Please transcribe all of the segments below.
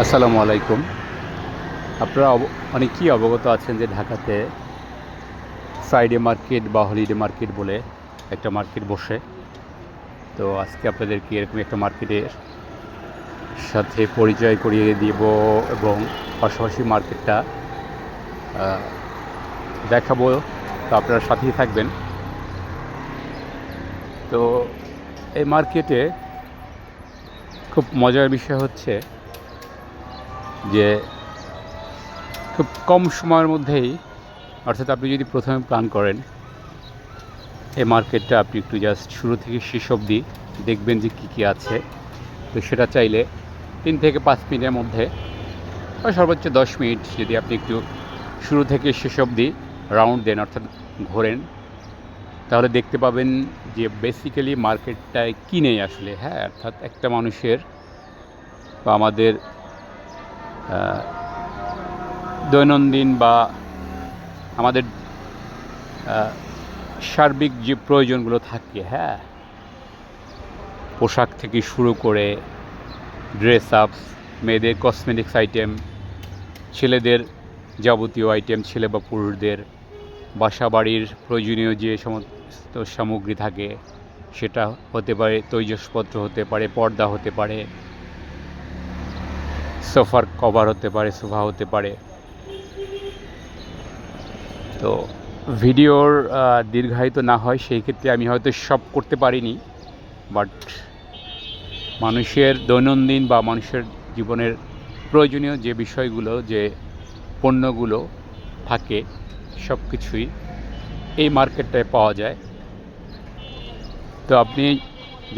আসসালামু আলাইকুম। আপনারা অনেকেই অবগত আছেন যে ঢাকাতে ফ্রাইডে মার্কেট বা হলিডে মার্কেট বলে একটা মার্কেট বসে। তো আজকে আপনাদেরকে এরকম একটা মার্কেটের সাথে পরিচয় করিয়ে দিব এবং পাশাপাশি মার্কেটটা দেখাবো। তো আপনারা সাথেই থাকবেন। তো এই মার্কেটে খুব মজার বিষয় হচ্ছে যে খুব কম সময়ের মধ্যেই, অর্থাৎ আপনি যদি প্রথমে প্ল্যান করেন, এই মার্কেটটা আপনি একটু জাস্ট শুরু থেকে শেষ অবধি দেখবেন যে কী কী আছে। তো সেটা চাইলে তিন থেকে পাঁচ মিনিটের মধ্যে বা সর্বোচ্চ দশ মিনিট যদি আপনি একটু শুরু থেকে শেষ অবধি রাউন্ড দেন, অর্থাৎ ঘোরেন, তাহলে দেখতে পাবেন যে বেসিক্যালি মার্কেটটায় কী নেই আসলে। হ্যাঁ অর্থাৎ একটা মানুষের বা আমাদের দৈনন্দিন বা আমাদের সার্বিক যে প্রয়োজনগুলো থাকে হ্যাঁ? পোশাক থেকে শুরু করে ড্রেস আপস মেয়েদের কসমেটিক্স আইটেম ছেলেদের যাবতীয় আইটেম ছেলে বা পুরুষদের বাসা বাড়ির প্রয়োজনীয় যে সমস্ত সামগ্রী থাকে, সেটা হতে পারে, তৈজসপত্র হতে পারে, পর্দা হতে পারে সোফার কভার হতে পারে, সোফা হতে পারে। তো ভিডিওর দীর্ঘায়িত না হয়, সেই ক্ষেত্রে আমি হয়তো সব করতে পারিনি বাট মানুষের দৈনন্দিন বা মানুষের জীবনের প্রয়োজনীয় যে বিষয়গুলো, যে পণ্যগুলো থাকে সব কিছুই এই মার্কেটটায় পাওয়া যায়। তো আপনি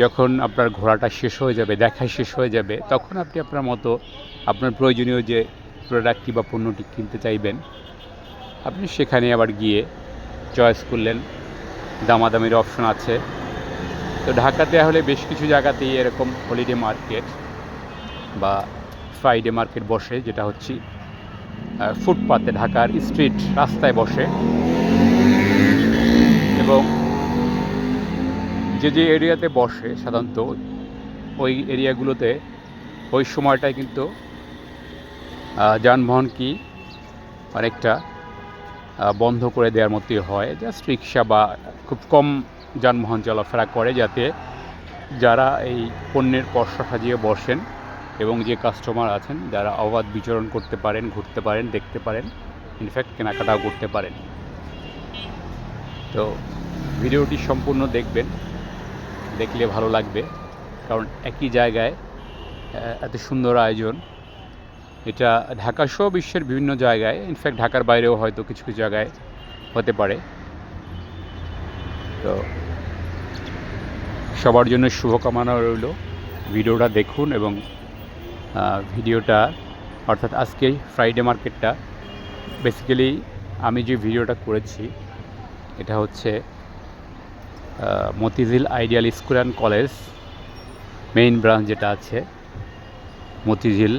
যখন আপনার ঘোরাটা শেষ হয়ে যাবে দেখা শেষ হয়ে যাবে, তখন আপনি আপনার মতো আপনার প্রয়োজনীয় যে প্রোডাক্টটি বা পণ্যটি কিনতে চাইবেন, আপনি সেখানে আবার গিয়ে চয়েস করলেন। দামাদামির অপশন আছে। তো ঢাকাতে হলে বেশ কিছু জায়গাতেই এরকম হলিডে মার্কেট বা ফ্রাইডে মার্কেট বসে, যেটা হচ্ছে ফুটপাতে ঢাকার স্ট্রিট রাস্তায় বসে। এবং যে যে এরিয়াতে বসে সাধারণত, ওই এরিয়াগুলোতে, ওই সময়টায় কিন্তু যানবাহন কি অনেকটা বন্ধ করে দেওয়ার মতোই হয়। জাস্ট রিক্সা বা খুব কম যানবাহন চলাফেরা করে যাতে যারা এই পণ্যের পর্ষা সাজিয়ে বসেন এবং যে কাস্টমার আছেন, যারা অবাধ বিচরণ করতে পারেন, ঘুরতে পারেন, দেখতে পারেন ইনফ্যাক্ট কেনাকাটাও করতে পারেন। তো, ভিডিওটি সম্পূর্ণ দেখবেন। দেখলে ভালো লাগবে। কারণ একই জায়গায় এত সুন্দর আয়োজন। এটা ঢাকা সহ বিশ্বের বিভিন্ন জায়গায় ইনফ্যাক্ট ঢাকার বাইরেও হয়তো কিছু কিছু জায়গায় হতে পারে। তো সবার জন্য শুভকামনা রইল। ভিডিওটা দেখুন এবং ভিডিওটা, অর্থাৎ আজকে ফ্রাইডে মার্কেটটা বেসিক্যালি আমি যে ভিডিওটা করেছি, এটা হচ্ছে Motijheel ideal school and college, main branch যেটা আছে, মতিঝিল,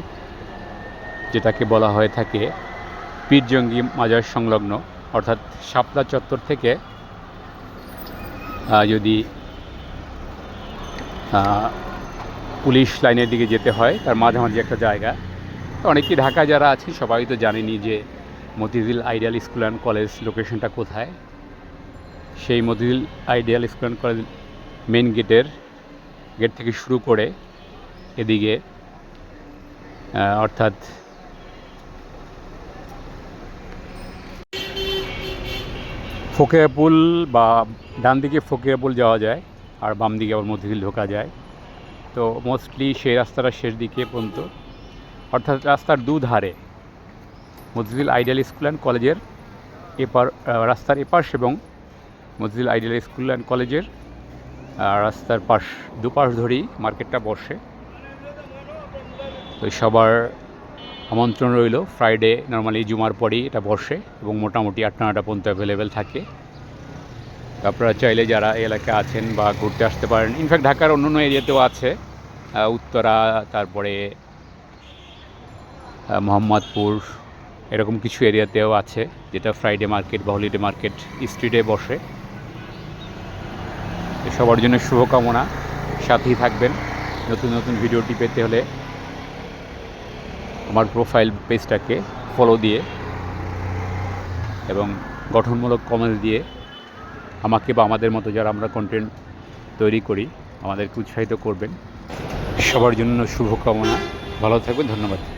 যেটাকে বলা হয়ে থাকে পীরজঙ্গি মাজার সংলগ্ন, অর্থাৎ শাপলা চত্বর থেকে যদি পুলিশ লাইনের দিকে যেতে হয়, তার মাঝামাঝি একটা জায়গা। অনেকেই ঢাকায় যারা আছে সবাই তো জানেনি যে Motijheel ideal school and college লোকেশনটা কোথায়। সেই Motijheel ideal school college main গেটের গেট থেকে শুরু করে এদিকে অর্থাৎ ফকিরাপুল বা ডান দিকে ফকিরাপুল যাওয়া যায় আর বাম দিকে আবার মতিঝিল ঢোকা যায়। তো মোস্টলি সেই রাস্তাটা শেষ দিকে পর্যন্ত। অর্থাৎ রাস্তার দুধারে মতিঝিল আইডিয়াল স্কুল অ্যান্ড কলেজের এপার রাস্তার এপাশ এবং মতিঝিল আইডিয়াল স্কুল অ্যান্ড কলেজের রাস্তার পাশ, দুপাশ ধরেই মার্কেটটা বসে। তো সবার আমন্ত্রণ রইল ফ্রাইডে নর্মালি জুমার পরেই এটা বসে এবং মোটামুটি আটটা নটা পর্যন্ত অ্যাভেলেবেল থাকে। আপনারা চাইলে যারা এই এলাকায় আছেন বা ঘুরতে আসতে পারেন ইনফ্যাক্ট ঢাকার অন্য অন্য এরিয়াতেও আছে উত্তরা, তারপরে মোহাম্মদপুর, এরকম কিছু এরিয়াতেও আছে, যেটা ফ্রাইডে মার্কেট বা হলিডে মার্কেট স্ট্রিটে বসে। সবার জন্য শুভকামনা। সাথেই থাকবেন। নতুন নতুন ভিডিওটি পেতে হলে আমার প্রোফাইল পেজটাকে ফলো দিয়ে এবং গঠনমূলক কমেন্ট দিয়ে আমাকে বা আমাদের মতো যারা আমরা কন্টেন্ট তৈরি করি, আমাদেরকে উৎসাহিত করবেন। সবার জন্য শুভকামনা। ভালো থাকবেন। ধন্যবাদ।